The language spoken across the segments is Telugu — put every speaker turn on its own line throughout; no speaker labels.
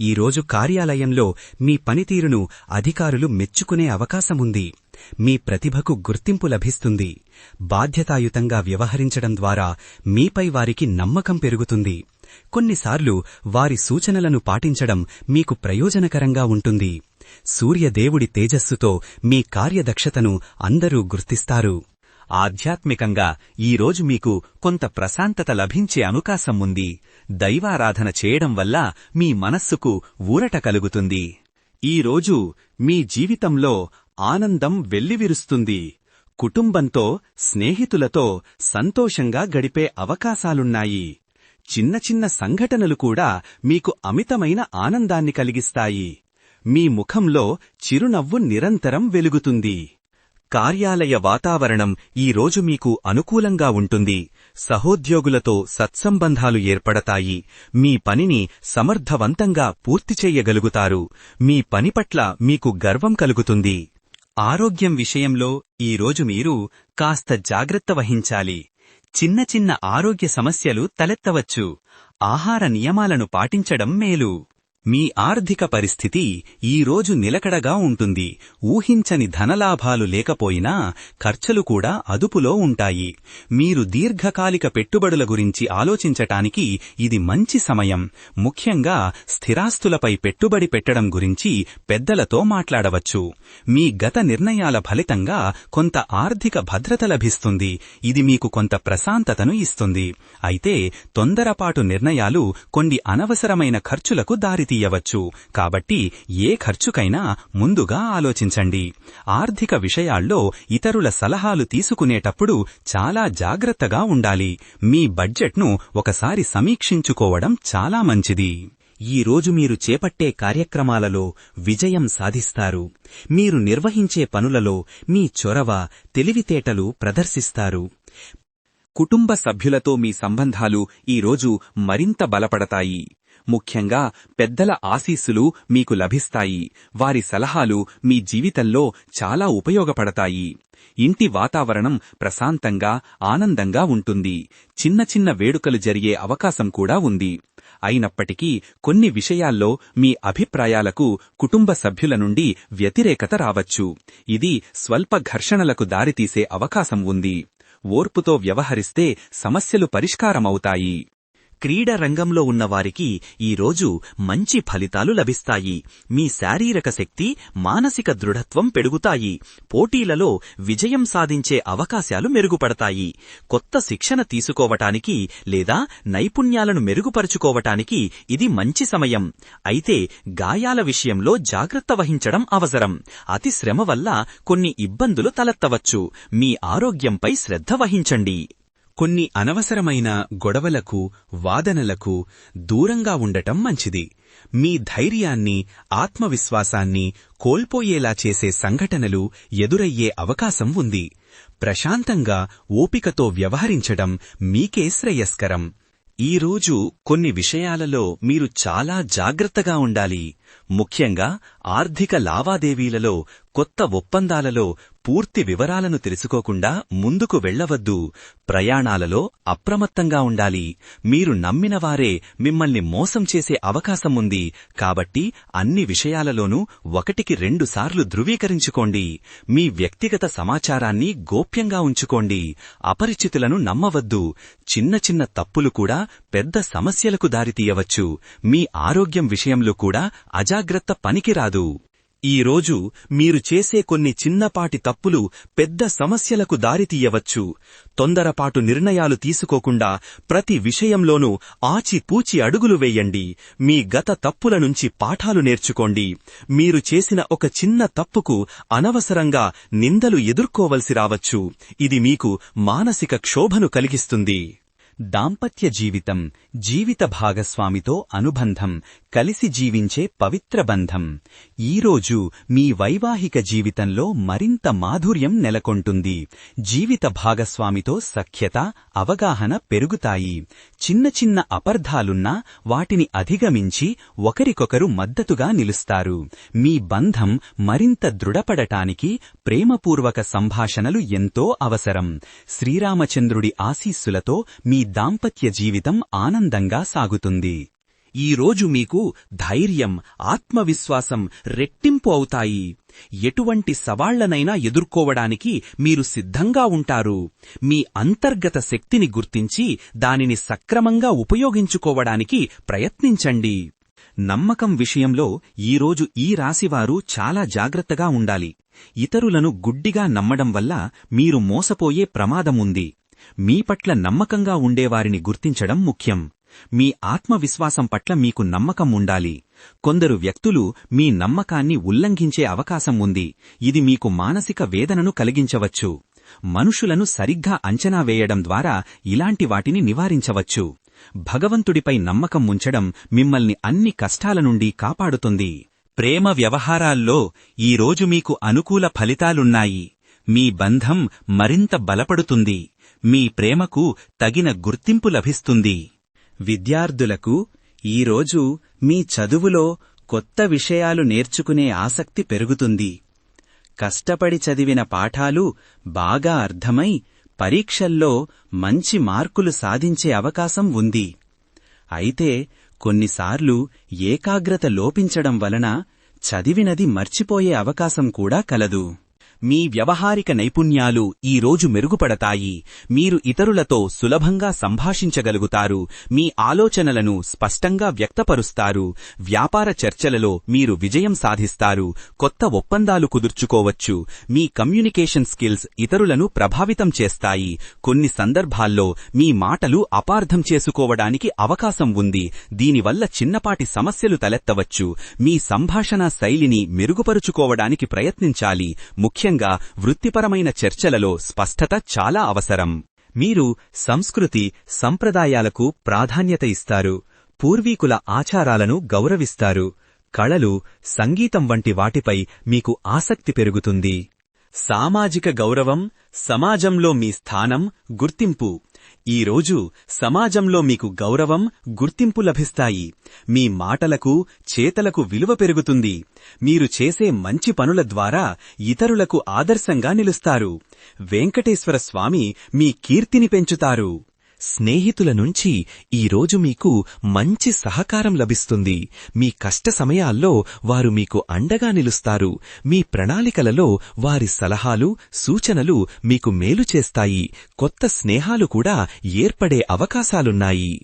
ఈరోజు కార్యాలయంలో మీ పనితీరును అధికారులు మెచ్చుకునే అవకాశముంది. మీ ప్రతిభకు గుర్తింపు లభిస్తుంది. బాధ్యతాయుతంగా వ్యవహరించడం ద్వారా మీపై వారికి నమ్మకం పెరుగుతుంది. కొన్నిసార్లు వారి సూచనలను పాటించడం మీకు ప్రయోజనకరంగా ఉంటుంది. సూర్యదేవుడి తేజస్సుతో మీ కార్యదక్షతను అందరూ గుర్తిస్తారు.
ఆధ్యాత్మికంగా ఈరోజు మీకు కొంత ప్రశాంతత లభించే అవకాశం ఉంది. దైవారాధన చేయడం వల్ల మీ మనస్సుకు ఊరట కలుగుతుంది. ఈరోజు మీ జీవితంలో ఆనందం వెల్లివిరుస్తుంది. కుటుంబంతో స్నేహితులతో సంతోషంగా గడిపే అవకాశాలున్నాయి. చిన్న చిన్న సంఘటనలు కూడా మీకు అమితమైన ఆనందాన్ని కలిగిస్తాయి. మీ ముఖంలో చిరునవ్వు నిరంతరం వెలుగుతుంది. కార్యాలయ వాతావరణం ఈ రోజు మీకు అనుకూలంగా ఉంటుంది. సహోద్యోగులతో సత్సంబంధాలు ఏర్పడతాయి. మీ పనిని సమర్థవంతంగా పూర్తి చెయ్యగలుగుతారు మీ పని పట్ల మీకు గర్వం కలుగుతుంది. ఆరోగ్యం విషయంలో ఈరోజు మీరు కాస్త జాగ్రత్త వహించాలి. చిన్న చిన్న ఆరోగ్య సమస్యలు తలెత్తవచ్చు. ఆహార నియమాలను పాటించడం మేలు. మీ ఆర్థిక పరిస్థితి ఈరోజు నిలకడగా ఉంటుంది. ఊహించని ధనలాభాలు లేకపోయినా ఖర్చులు కూడా అదుపులో ఉంటాయి. మీరు దీర్ఘకాలిక పెట్టుబడుల గురించి ఆలోచించటానికి ఇది మంచి సమయం. ముఖ్యంగా స్థిరాస్తులపై పెట్టుబడి పెట్టడం గురించి పెద్దలతో మాట్లాడవచ్చు. మీ గత నిర్ణయాల ఫలితంగా కొంత ఆర్థిక భద్రత లభిస్తుంది. ఇది మీకు కొంత ప్రశాంతతను ఇస్తుంది. అయితే తొందరపాటు నిర్ణయాలు కొన్ని అనవసరమైన ఖర్చులకు దారి తీయవచ్చు. కాబట్టి ఏ ఖర్చుకైనా ముందుగా ఆలోచించండి. ఆర్థిక విషయాల్లో ఇతరుల సలహాలు తీసుకునేటప్పుడు చాలా జాగ్రత్తగా ఉండాలి. మీ బడ్జెట్ను ఒకసారి సమీక్షించుకోవడం చాలా మంచిది. ఈ రోజు మీరు చేపట్టే కార్యక్రమాలలో విజయం సాధిస్తారు. మీరు నిర్వహించే పనులలో మీ చొరవ తెలివితేటలు ప్రదర్శిస్తారు. కుటుంబ సభ్యులతో మీ సంబంధాలు ఈరోజు మరింత బలపడతాయి. ముఖ్యంగా పెద్దల ఆశీస్సులు మీకు లభిస్తాయి. వారి సలహాలు మీ జీవితంలో చాలా ఉపయోగపడతాయి. ఇంటి వాతావరణం ప్రశాంతంగా ఆనందంగా ఉంటుంది. చిన్న చిన్న వేడుకలు జరిగే అవకాశం కూడా ఉంది. అయినప్పటికీ కొన్ని విషయాల్లో మీ అభిప్రాయాలకు కుటుంబ సభ్యుల నుండి వ్యతిరేకత రావచ్చు. ఇది స్వల్ప ఘర్షణలకు దారితీసే అవకాశం ఉంది. ఓర్పుతో వ్యవహరిస్తే సమస్యలు పరిష్కారమవుతాయి. క్రీడ రంగంలో ఉన్నవారికి ఈరోజు మంచి ఫలితాలు లభిస్తాయి. మీ శారీరక శక్తి మానసిక దృఢత్వం పెరుగుతాయి. పోటీలలో విజయం సాధించే అవకాశాలు మెరుగుపడతాయి. కొత్త శిక్షణ తీసుకోవటానికి లేదా నైపుణ్యాలను మెరుగుపరుచుకోవటానికి ఇది మంచి సమయం. అయితే గాయాల విషయంలో జాగ్రత్త వహించడం అవసరం. అతి శ్రమ వల్ల కొన్ని ఇబ్బందులు తలెత్తవచ్చు. మీ ఆరోగ్యంపై శ్రద్ధ వహించండి. కొన్ని అనవసరమైన గొడవలకు వాదనలకు దూరంగా ఉండటం మంచిది. మీ ధైర్యాన్ని ఆత్మవిశ్వాసాన్ని కోల్పోయేలా చేసే సంఘటనలు ఎదురయ్యే అవకాశం ఉంది. ప్రశాంతంగా ఓపికతో వ్యవహరించడం మీకే శ్రేయస్కరం. ఈరోజు కొన్ని విషయాలలో మీరు చాలా జాగ్రత్తగా ఉండాలి. ముఖ్యంగా ఆర్థిక లావాదేవీలలో కొత్త ఒప్పందాలలో పూర్తి వివరాలను తెలుసుకోకుండా ముందుకు వెళ్ళవద్దు. ప్రయాణాలలో అప్రమత్తంగా ఉండాలి. మీరు నమ్మినవారే మిమ్మల్ని మోసం చేసే అవకాశం ఉంది. కాబట్టి అన్ని విషయాలలోనూ ఒకటికి రెండుసార్లు ధృవీకరించుకోండి. మీ వ్యక్తిగత సమాచారాన్ని గోప్యంగా ఉంచుకోండి. అపరిచితులను నమ్మవద్దు. చిన్న చిన్న తప్పులు కూడా పెద్ద సమస్యలకు దారితీయవచ్చు. మీ ఆరోగ్యం విషయంలో కూడా అజాగ్రత్త పనికిరాదు. ఈరోజు మీరు చేసే కొన్ని చిన్నపాటి తప్పులు పెద్ద సమస్యలకు దారితీయవచ్చు. తొందరపాటు నిర్ణయాలు తీసుకోకుండా ప్రతి విషయంలోనూ ఆచిపూచి అడుగులు వేయండి. మీ గత తప్పుల నుంచి పాఠాలు నేర్చుకోండి. మీరు చేసిన ఒక చిన్న తప్పుకు అనవసరంగా నిందలు ఎదుర్కోవలసి రావచ్చు. ఇది మీకు మానసిక క్షోభను కలిగిస్తుంది.
దాంపత్య జీవితం జీవిత భాగస్వామితో అనుబంధం కలిసి జీవించే పవిత్ర బంధం. ఈరోజు మీ వైవాహిక జీవితంలో మరింత మాధుర్యం నెలకొంటుంది. జీవిత భాగస్వామితో సఖ్యత అవగాహన పెరుగుతాయి. చిన్న చిన్న అపర్ధాలున్నా వాటిని అధిగమించి ఒకరికొకరు మద్దతుగా నిలుస్తారు. మీ బంధం మరింత దృఢపడటానికి ప్రేమపూర్వక సంభాషణలు ఎంతో అవసరం. శ్రీరామచంద్రుడి ఆశీస్సులతో మీ దాంపత్య జీవితం ఆనందంగా సాగుతుంది.
ఈ రోజు మీకు ధైర్యం ఆత్మవిశ్వాసం రెట్టింపు అవుతాయి. ఎటువంటి సవాళ్ళనైనా ఎదుర్కోవడానికి మీరు సిద్ధంగా ఉంటారు. మీ అంతర్గత శక్తిని గుర్తించి దానిని సక్రమంగా ఉపయోగించుకోవడానికి ప్రయత్నించండి. నమ్మకం విషయంలో ఈరోజు ఈ రాశివారు చాలా జాగ్రత్తగా ఉండాలి. ఇతరులను గుడ్డిగా నమ్మడం వల్ల మీరు మోసపోయే ప్రమాదముంది. మీ పట్ల నమ్మకంగా ఉండేవారిని గుర్తించడం ముఖ్యం. మీ ఆత్మవిశ్వాసం పట్ల మీకు నమ్మకం ఉండాలి. కొందరు వ్యక్తులు మీ నమ్మకాన్ని ఉల్లంఘించే అవకాశం ఉంది. ఇది మీకు మానసిక వేదనను కలిగించవచ్చు. మనుషులను సరిగ్గా అంచనా వేయడం ద్వారా ఇలాంటి వాటిని నివారించవచ్చు. భగవంతుడిపై నమ్మకం ఉంచడం మిమ్మల్ని అన్ని కష్టాల నుండి కాపాడుతుంది. ప్రేమ వ్యవహారాల్లో ఈరోజు మీకు అనుకూల ఫలితాలున్నాయి. మీ బంధం మరింత బలపడుతుంది. మీ ప్రేమకు తగిన గుర్తింపు లభిస్తుంది.
విద్యార్థులకు ఈరోజు మీ చదువులో కొత్త విషయాలు నేర్చుకునే ఆసక్తి పెరుగుతుంది. కష్టపడి చదివిన పాఠాలు బాగా అర్థమై పరీక్షల్లో మంచి మార్కులు సాధించే అవకాశం ఉంది. అయితే కొన్నిసార్లు ఏకాగ్రత లోపించడం వలన చదివినది మర్చిపోయే అవకాశం కూడా కలదు.
మీ వ్యవహారిక నైపుణ్యాలు ఈ రోజు మెరుగుపడతాయి. మీరు ఇతరులతో సులభంగా సంభాషించగలుగుతారు. మీ ఆలోచనలను స్పష్టంగా వ్యక్తపరుస్తారు. వ్యాపార చర్చలలో మీరు విజయం సాధిస్తారు. కొత్త ఒప్పందాలు కుదుర్చుకోవచ్చు. మీ కమ్యూనికేషన్ స్కిల్స్ ఇతరులను ప్రభావితం చేస్తాయి. కొన్ని సందర్భాల్లో మీ మాటలు అపార్థం చేసుకోవడానికి అవకాశం ఉంది. దీనివల్ల చిన్నపాటి సమస్యలు తలెత్తవచ్చు. మీ సంభాషణ శైలిని మెరుగుపరుచుకోవడానికి ప్రయత్నించాలి. ముఖ్యంగా ముఖ్యంగా వృత్తిపరమైన చర్చలలో స్పష్టత చాలా అవసరం.
మీరు సంస్కృతి సంప్రదాయాలకు ప్రాధాన్యత ఇస్తారు. పూర్వీకుల ఆచారాలను గౌరవిస్తారు. కళలు సంగీతం వంటి వాటిపై మీకు ఆసక్తి పెరుగుతుంది. సామాజిక గౌరవం సమాజంలో మీ స్థానం గుర్తింపు. ఈరోజు సమాజంలో మీకు గౌరవం గుర్తింపు లభిస్తాయి. మీ మాటలకు చేతలకు విలువ పెరుగుతుంది. మీరు చేసే మంచి పనుల ద్వారా ఇతరులకు ఆదర్శంగా నిలుస్తారు. వెంకటేశ్వర స్వామి మీ కీర్తిని పెంచుతారు. స్నేహితుల నుంచి ఈరోజు మీకు మంచి సహకారం లభిస్తుంది. మీ కష్ట సమయాల్లో వారు మీకు అండగా నిలుస్తారు. మీ ప్రణాళికలలో వారి సలహాలు సూచనలు మీకు మేలు చేస్తాయి. కొత్త స్నేహాలు కూడా ఏర్పడే అవకాశాలున్నాయి.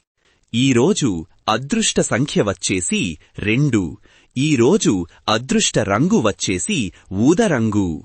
ఈరోజు అదృష్ట సంఖ్య వచ్చేసి రెండు. ఈరోజు అదృష్ట రంగు వచ్చేసి ఊదరంగు